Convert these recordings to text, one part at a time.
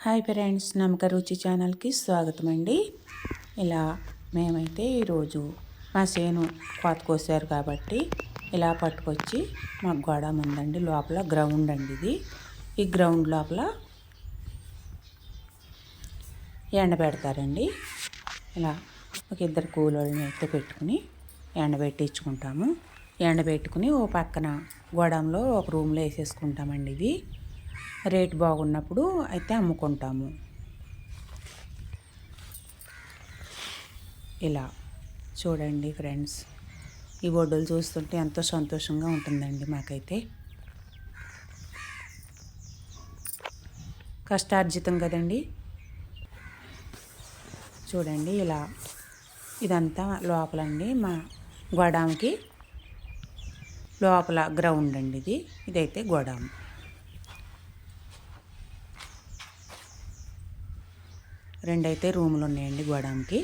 Hi friends నమ్మక రుచి ఛానల్కి స్వాగతం అండి ఇలా మేమైతే ఈరోజు మా సేను కోత కోసారు కాబట్టి ఇలా పట్టుకొచ్చి మాకు గోడ ఉందండి లోపల గ్రౌండ్ అండి ఇది. ఈ గ్రౌండ్ లోపల ఎండబెడతారండి ఇలా ఒక ఇద్దరు కూలోళ్ళని అయితే పెట్టుకుని ఎండబెట్టించుకుంటాము ఎండబెట్టుకుని ఓ పక్కన గోడంలో ఒక రూమ్లో వేసేసుకుంటామండి ఇవి రేట్ బాగున్నప్పుడు అయితే అమ్ముకుంటాము. ఇలా చూడండి ఫ్రెండ్స్ ఈ బొడ్డులు చూస్తుంటే ఎంతో సంతోషంగా ఉంటుందండి మాకైతే. కష్టార్జితం కదండి. చూడండి ఇలా ఇదంతా లోపలండి మా గోడాంకి. లోపల గ్రౌండ్ అండి ఇది ఇదైతే గోడాము. రెండైతే రూములు ఉన్నాయండి గోడానికి.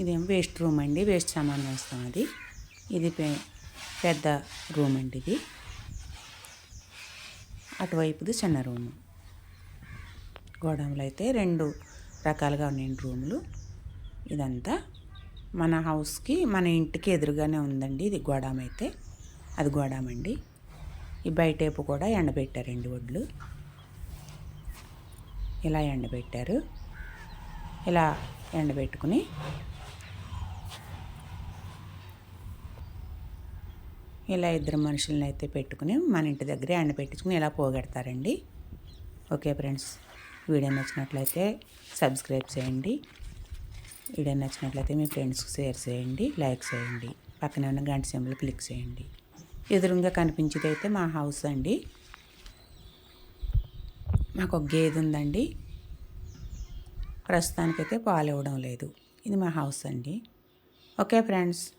ఇదేం వేస్ట్ రూమ్ అండి వేస్ట్ సామాన్ వేస్తాం అది. ఇది పెద్ద రూమ్ అండి ఇది. అటువైపుది చిన్న రూము. గోడంలో అయితే రెండు రకాలుగా ఉన్నాయండి రూములు. ఇదంతా మన హౌస్కి మన ఇంటికి ఎదురుగానే ఉందండి ఇది గోడాం అయితే. అది గోడామండి ఈ బయటేపు కూడా ఎండబెట్టారండి వడ్లు. ఇలా ఎండబెట్టారు. ఇలా ఎండబెట్టుకుని ఇలా ఇద్దరు మనుషులను అయితే పెట్టుకుని మన ఇంటి దగ్గర ఎండబెట్టుకుని ఇలా పోగెడతారండి. ఓకే ఫ్రెండ్స్ వీడియో నచ్చినట్లయితే సబ్స్క్రైబ్ చేయండి. వీడియో నచ్చినట్లయితే మీ ఫ్రెండ్స్కి షేర్ చేయండి లైక్ చేయండి. పక్కన ఉన్న గంట సింబల్ క్లిక్ చేయండి. ఎదురుగా కనిపించేది అయితే మా హౌస్ అండి. మాకు ఒక గేదె ఉందండి. ప్రస్తుతానికైతే పాలు ఇవ్వడం లేదు. ఇది మా హౌస్ అండి. Okay friends.